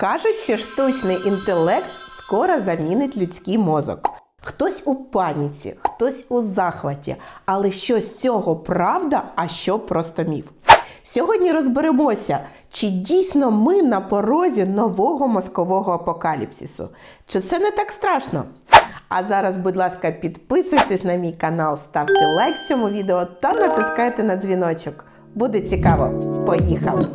Кажуть, що штучний інтелект скоро замінить людський мозок. Хтось у паніці, хтось у захваті, але що з цього правда, а що просто міф. Сьогодні розберемося, чи дійсно ми на порозі нового мозкового апокаліпсису. Чи все не так страшно? А зараз, будь ласка, підписуйтесь на мій канал, ставте лайк цьому відео та натискайте на дзвіночок. Буде цікаво. Поїхали!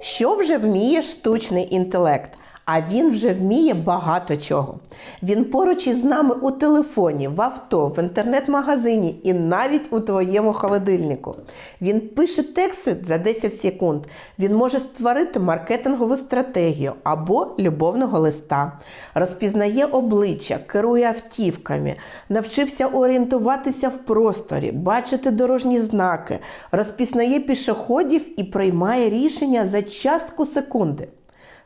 Що вже вміє штучний інтелект? А він вже вміє багато чого. Він поруч із нами у телефоні, в авто, в інтернет-магазині і навіть у твоєму холодильнику. Він пише тексти за 10 секунд. Він може створити маркетингову стратегію або любовного листа, розпізнає обличчя, керує автівками, навчився орієнтуватися в просторі, бачити дорожні знаки, розпізнає пішоходів і приймає рішення за частку секунди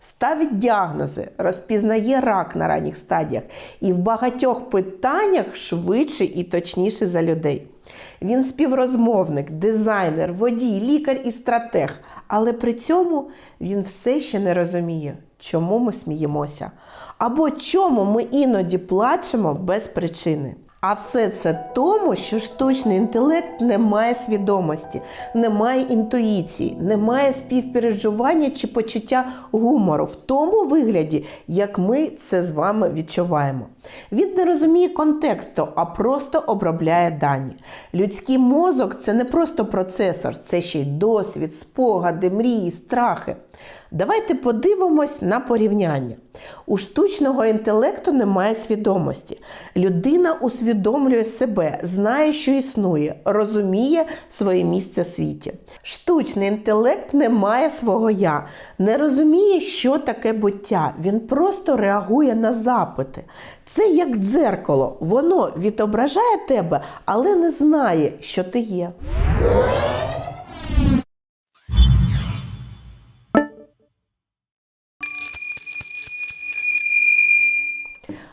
ставить діагнози, розпізнає рак на ранніх стадіях і в багатьох питаннях швидше і точніше за людей. Він співрозмовник, дизайнер, водій, лікар і стратег, але при цьому він все ще не розуміє, чому ми сміємося, або чому ми іноді плачемо без причини. А все це тому, що штучний інтелект не має свідомості, не має інтуїції, не має співпереживання чи почуття гумору в тому вигляді, як ми це з вами відчуваємо. Він не розуміє контексту, а просто обробляє дані. Людський мозок це не просто процесор, це ще й досвід, спогади, мрії, страхи. Давайте подивимось на порівняння. У штучного інтелекту немає свідомості. Людина усвідомлює себе, знає, що існує, розуміє своє місце в світі. Штучний інтелект не має свого я, не розуміє, що таке буття. Він просто реагує на запити. Це як дзеркало, воно відображає тебе, але не знає, що ти є.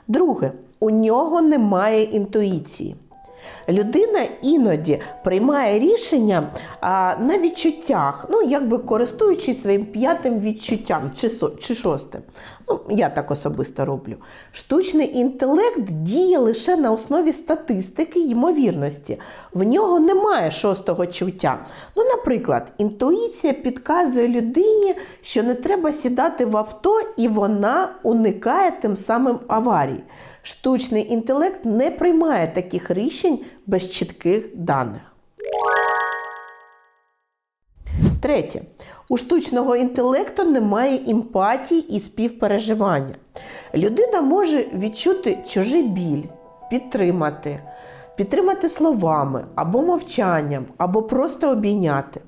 Друге, у нього немає інтуїції. Людина іноді приймає рішення а, на відчуттях, ну якби користуючись своїм п'ятим відчуттям чи, со, чи шостим. Ну, я так особисто роблю. Штучний інтелект діє лише на основі статистики ймовірності. В нього немає шостого чуття. Ну, наприклад, інтуїція підказує людині, що не треба сідати в авто, і вона уникає тим самим аварій. Штучний інтелект не приймає таких рішень без чітких даних. Третє. У штучного інтелекту немає емпатії і співпереживання. Людина може відчути чужий біль, підтримати, підтримати словами або мовчанням, або просто обійняти.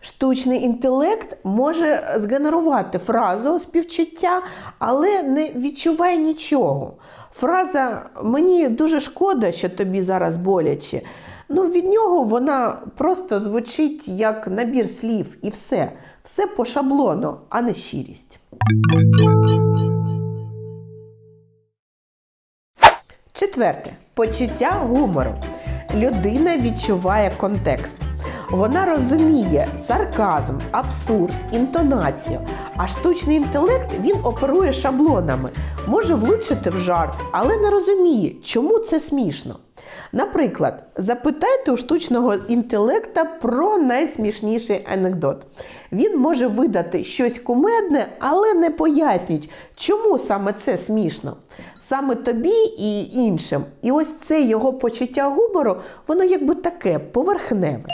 Штучний інтелект може згенерувати фразу співчуття, але не відчуває нічого. Фраза Мені дуже шкода, що тобі зараз боляче. Ну, від нього вона просто звучить як набір слів і все. Все по шаблону, а не щирість. Четверте почуття гумору. Людина відчуває контекст. Вона розуміє сарказм, абсурд, інтонацію. А штучний інтелект він оперує шаблонами, може влучити в жарт, але не розуміє, чому це смішно. Наприклад, запитайте у штучного інтелекта про найсмішніший анекдот. Він може видати щось кумедне, але не пояснить, чому саме це смішно. Саме тобі і іншим. І ось це його почуття гумору, воно якби таке поверхневе.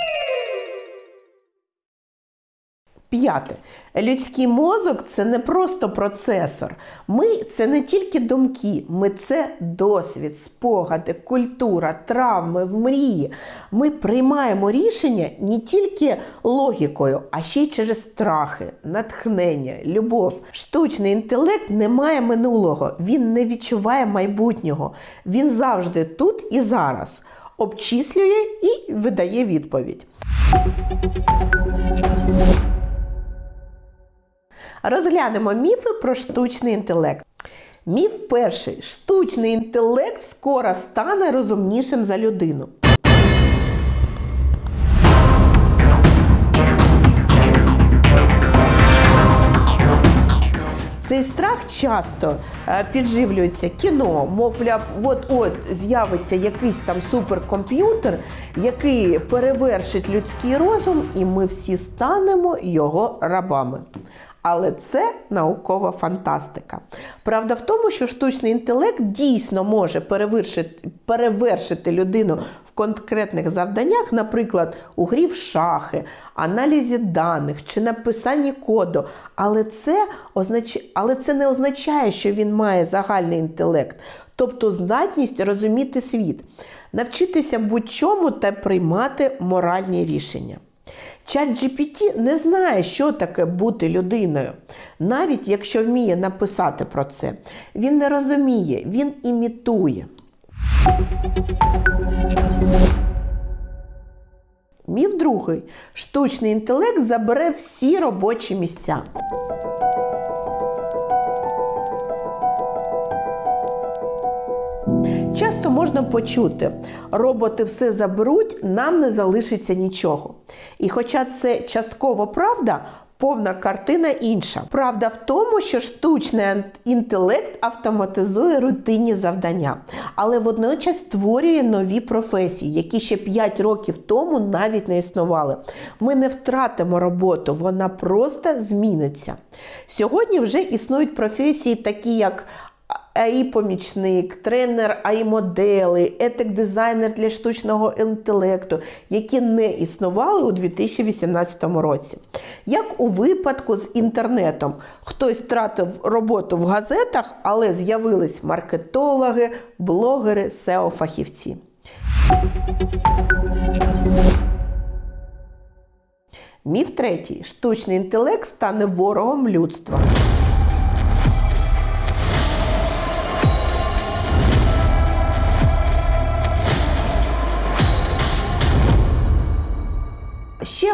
П'яте. Людський мозок це не просто процесор. Ми це не тільки думки, ми це досвід, спогади, культура, травми, в мрії. Ми приймаємо рішення не тільки логікою, а ще й через страхи, натхнення, любов. Штучний інтелект не має минулого, він не відчуває майбутнього. Він завжди тут і зараз. Обчислює і видає відповідь. Розглянемо міфи про штучний інтелект. Міф перший. Штучний інтелект скоро стане розумнішим за людину. Цей страх часто е, підживлюється кіно, мовляв, от-от з'явиться якийсь там суперкомп'ютер, який перевершить людський розум, і ми всі станемо його рабами. Але це наукова фантастика. Правда в тому, що штучний інтелект дійсно може перевершити, перевершити людину в конкретних завданнях, наприклад, у грі в шахи, аналізі даних чи написанні коду. Але це, означ... Але це не означає, що він має загальний інтелект, тобто здатність розуміти світ, навчитися будь-чому та приймати моральні рішення. Чат GPT не знає, що таке бути людиною, навіть якщо вміє написати про це. Він не розуміє, він імітує. Міф другий. Штучний інтелект забере всі робочі місця. Часто можна почути, роботи все заберуть, нам не залишиться нічого. І хоча це частково правда, повна картина інша. Правда в тому, що штучний інтелект автоматизує рутинні завдання, але водночас створює нові професії, які ще 5 років тому навіть не існували. Ми не втратимо роботу, вона просто зміниться. Сьогодні вже існують професії, такі як АІ-помічник, тренер АІ-модели, етик-дизайнер для штучного інтелекту, які не існували у 2018 році. Як у випадку з інтернетом, хтось втратив роботу в газетах, але з'явились маркетологи, блогери, SEO-фахівці. Міф третій: штучний інтелект стане ворогом людства.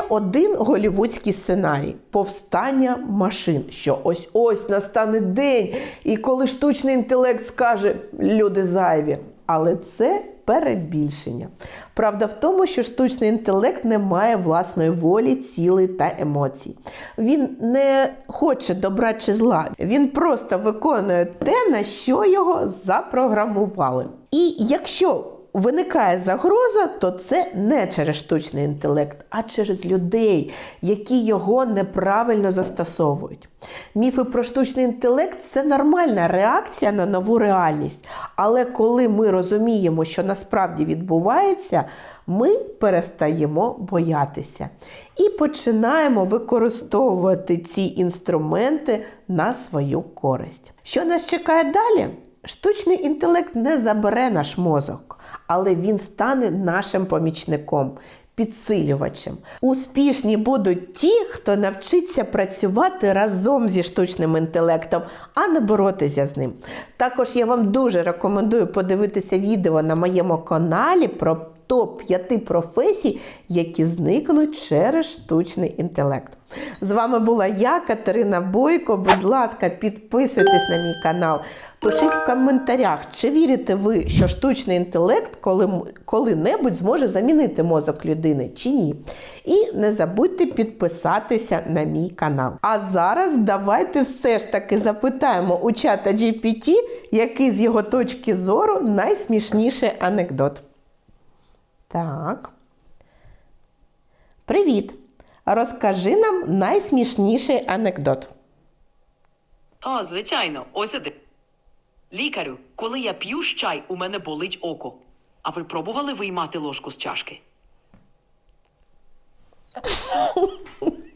Один голівудський сценарій повстання машин. Що ось ось настане день, і коли штучний інтелект скаже люди зайві. Але це перебільшення. Правда в тому, що штучний інтелект не має власної волі, цілей та емоцій. Він не хоче добра чи зла. Він просто виконує те, на що його запрограмували. І якщо виникає загроза, то це не через штучний інтелект, а через людей, які його неправильно застосовують. Міфи про штучний інтелект це нормальна реакція на нову реальність. Але коли ми розуміємо, що насправді відбувається, ми перестаємо боятися і починаємо використовувати ці інструменти на свою користь. Що нас чекає далі? Штучний інтелект не забере наш мозок, але він стане нашим помічником, підсилювачем. Успішні будуть ті, хто навчиться працювати разом зі штучним інтелектом, а не боротися з ним. Також я вам дуже рекомендую подивитися відео на моєму каналі про топ-5 професій, які зникнуть через штучний інтелект. З вами була я, Катерина Бойко. Будь ласка, підписуйтесь на мій канал. Пишіть в коментарях, чи вірите ви, що штучний інтелект коли, коли-небудь зможе замінити мозок людини чи ні. І не забудьте підписатися на мій канал. А зараз давайте все ж таки запитаємо у чата GPT, який з його точки зору найсмішніший анекдот. Так. Привіт! Розкажи нам найсмішніший анекдот. О, звичайно, ось іди. Лікарю, коли я п'ю чай, у мене болить око. А ви пробували виймати ложку з чашки?